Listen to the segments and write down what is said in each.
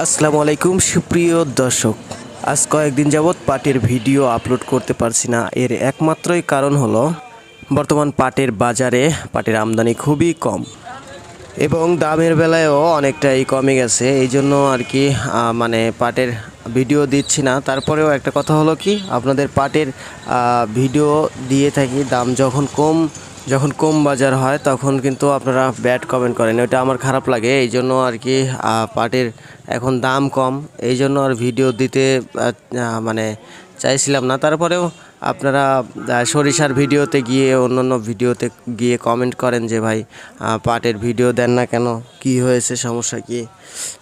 আসসালামু আলাইকুম, সুপ্রিয় দর্শক। আজ কয়েকদিন যাবৎ পাটের ভিডিও আপলোড করতে পারছি না। এর একমাত্রই কারণ হলো, বর্তমান পাটের বাজারে পাটের আমদানি খুবই কম এবং দামের বেলায়ও অনেকটাই কমে গেছে। এই জন্য আর কি মানে পাটের ভিডিও দিচ্ছি না। তারপরেও একটা কথা হলো কি, আপনাদের পাটের ভিডিও দিয়ে থাকি, দাম যখন কম যখন কম বাজার হয়, তখন কিন্তু আপনারা ব্যাড কমেন্ট করেন। ওটা আমার খারাপ লাগে, এই জন্য আর কি পাটের এখন দাম কম। এই জন্য আর ভিডিও দিতে মানে চাইছিলাম না। তারপরেও আপনারা সরিষার ভিডিওতে গিয়ে অন্য অন্য ভিডিওতে গিয়ে কমেন্ট করেন যে, ভাই পাটের ভিডিও দেন না কেন? কি হয়েছে? সমস্যা কি?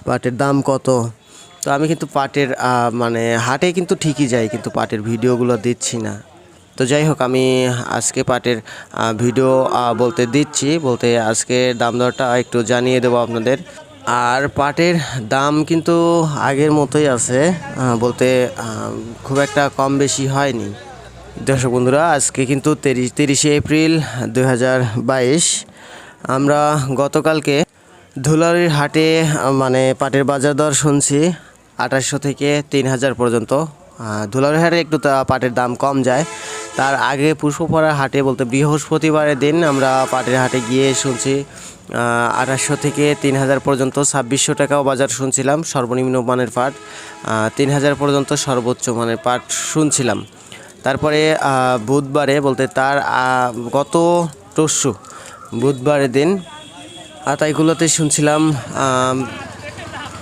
পাটের দাম কত? তো আমি কিন্তু পাটের মানে হাটে কিন্তু ঠিকই যাই, কিন্তু পাটের ভিডিওগুলো দিচ্ছি না। তো যাই হোক, আমি আজকে পাটের ভিডিও বলতে দিচ্ছি। বলতে আজকে দাম দরটা একটু জানিয়ে দেবো আপনাদের। আর পাটের দাম কিন্তু আগের মতোই আছে বলতে খুব একটা কম বেশি হয়নি। দর্শক বন্ধুরা, আজকে কিন্তু তিরিশ, তিরিশে এপ্রিল দু হাজার বাইশ। আমরা গতকালকে ধুলারির হাটে মানে পাটের বাজার দর শুনছি, আঠাশশো থেকে তিন হাজার পর্যন্ত। ধুলারির হাটে একটু পাটের দাম কম যায়। তার আগে পুষ্পপাড়ার হাটে বলতে বৃহস্পতিবারের দিন আমরা পাটের হাটে গিয়ে শুনছি আঠাশশো থেকে তিন হাজার পর্যন্ত ছাব্বিশশো টাকাও বাজার শুনছিলাম, সর্বনিম্ন মানের পাট তিন হাজার পর্যন্ত সর্বোচ্চ মানের পাট শুনছিলাম। তারপরে বুধবারে বলতে তার গত টস্যু বুধবারের দিন আতাইগুলোতে শুনছিলাম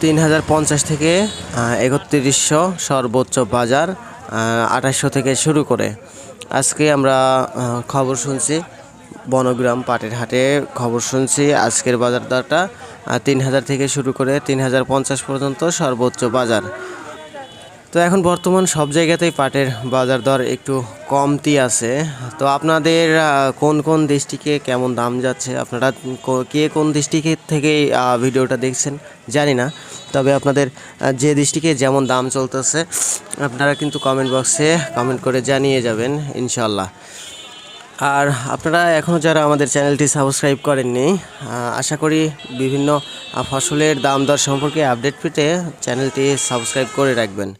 তিন হাজার পঞ্চাশ থেকে একত্রিশশো সর্বোচ্চ বাজার। আঠাশশো থেকে শুরু করে। আজকে আমরা খবর শুনছি, বনগ্রাম পাটের হাটে খবর শুনছি, আজকের বাজার দরটা তিন হাজার থেকে শুরু করে তিন হাজার পঞ্চাশ পর্যন্ত সর্বোচ্চ বাজার। তো এখন বর্তমান সব জায়গাতেই পাটের বাজার দর একটু কমতি আছে। তো আপনাদের কোন কোন ডিস্ট্রিক্টে কেমন দাম যাচ্ছে? আপনারা কো- কোন ডিস্ট্রিক্টের থেকে ভিডিওটা দেখছেন জানি না। তবে আপনাদের যে ডিস্ট্রিক্টে যেমন দাম চলতেছে, আপনারা কিন্তু কমেন্ট বক্সে কমেন্ট করে জানিয়ে যাবেন ইনশাল্লাহ আর আপনারা এখনও যারা আমাদের চ্যানেলটি সাবস্ক্রাইব করেননি আশা করি বিভিন্ন ফসলের দাম দর সম্পর্কে আপডেট পেতে চ্যানেলটি সাবস্ক্রাইব করে রাখবেন।